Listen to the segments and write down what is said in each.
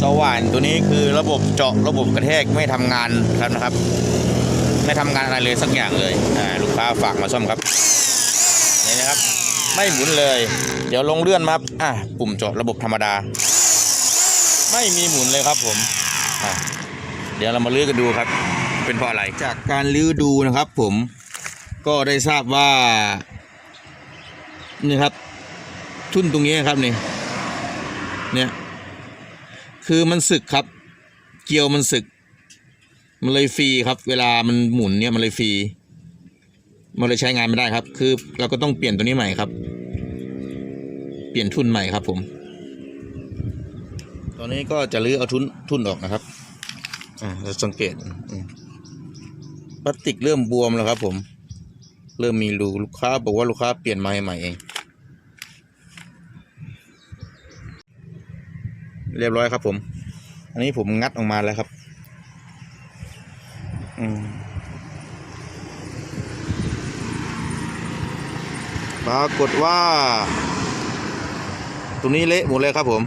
สว่านตัวนี้คือระบบเจาะระบบกระแทกไม่ทำงานครับนะครับ ไม่ทำงานอะไรเลยสักอย่างเลยลูกค้าฝากมาซ่อมครับนี่นะครับ ไม่หมุนเลย เดี๋ยวลงเลื่อนมาครับอะปุ่มเจาะระบบธรรมดา ไม่มีหมุนเลยครับผมเดี๋ยวเรามาลื้อกันดูครับ เป็นเพราะอะไรจากการลื้อดูนะครับผมก็ได้ทราบว่านี่ครับทุ่นตรงนี้ครับนี่เนี่ย คือมันสึกครับ เกลียวมันสึก มันเลยฟรีครับ เวลามันหมุนเนี่ยมันเลยฟรีมันเลยใช้งานไม่ได้ครับ คือเราก็ต้องเปลี่ยนตัวนี้ใหม่ครับ เปลี่ยนทุนใหม่ครับ ผม ตอนนี้ก็จะรื้อเอาทุนทุนออกนะครับ อ่าเราสังเกตพลาสติกเริ่มบวมแล้วครับ ผม เริ่มมีรูลูกค้าบอกว่าลูกค้าเปลี่ยนมาให้ใหม่เอง เรียบร้อยครับ ผม อันนี้ผมงัดออกมาแล้วครับ อืมปรากฏว่า ตรงนี้เละหมดเลยครับผม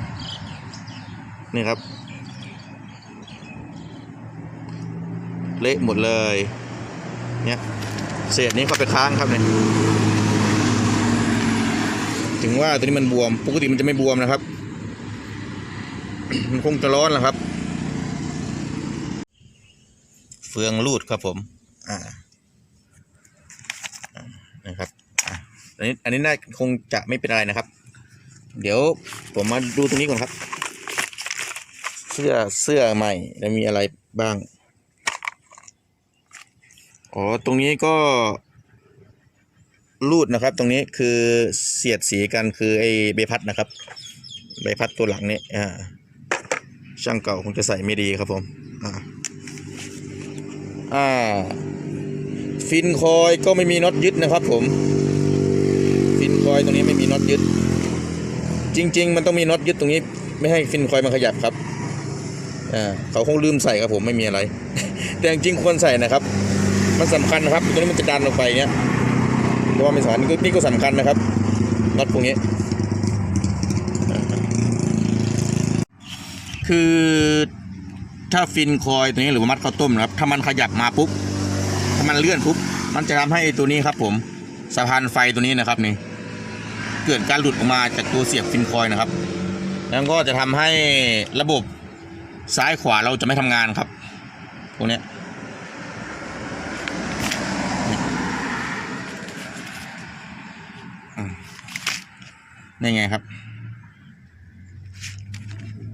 นี่ครับ เละหมดเลย เนี่ยเศษนี้เข้าไปค้างครับเนี่ยถึงว่าตัวนี้มันบวม ปกติมันจะไม่บวมนะครับ มันคงจะร้อนแหละครับ เฟืองรูดครับผม อ่านะครับอันนี้อันนี้น่าคงจะไม่เป็นอะไรนะครับ เดี๋ยวผมมาดูตรงนี้ก่อนครับ เสื้อเสื้อใหม่แล้วมีอะไรบ้าง อ๋อ ตรงนี้ก็รูดนะครับ ตรงนี้คือเสียดสีกันคือไอ้ใบพัดนะครับ ใบพัดตัวหลังนี้อ่า ช่างเก่าคงจะใส่ไม่ดีครับผมอ่าอ่าฟินคอยก็ไม่มีน็อตยึดนะครับผม ฟินคอยตรงนี้ไม่มีน็อตยึด จริง ๆ มันต้องมีน็อตยึดตรงนี้ ไม่ให้ฟินคอยมันขยับครับอ่าเขาคงลืมใส่ครับผมไม่มีอะไร แต่จริงๆควรใส่นะครับ มันสำคัญนะครับตัวนี้มันจะดันลงไปเนี้ยแต่ว่าไม่สำคัญนี่ก็นี่ก็สำคัญนะครับน็อตพวกนี้ คือถ้าฟินคอยตัวนี้หรือมัดข้าวต้มนะครับ ถ้ามันขยับมาปุ๊บ ถ้ามันเลื่อนปุ๊บ มันจะทำให้ตัวนี้ครับ ผมสะพานไฟตัวนี้นะครับนี่ เกิดการหลุดออกมาจากตัวเสียบฟินคอยนะครับ แล้วก็จะทำให้ระบบซ้ายขวาเราจะไม่ทำงานครับพวกเนี้นี่ไงครับ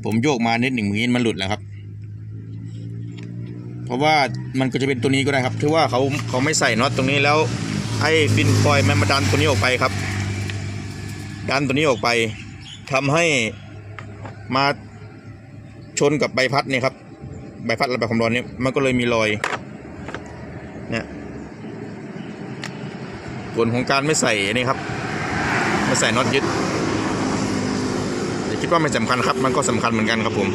ผมโยกมานิดหนึ่งมือมันหลุดแล้วครับ เพราะว่ามันก็จะเป็นตัวนี้ก็ได้ครับที่ว่าเขาเขาไม่ใส่น็อตตรงนี้แล้วไอ้ฟินคอยมันมาดันตัวนี้ออกไปครับ ดันตัวนี้ออกไปทำให้มาชนกับใบพัดนี่ครับใบพัดระบายความร้อนนี่มันก็เลยมีรอยเนี่ยผลของการไม่ใส่นี่ครับไม่ใส่น็อตยึด คิดว่าไม่สำคัญครับ มันก็สำคัญเหมือนกันครับผม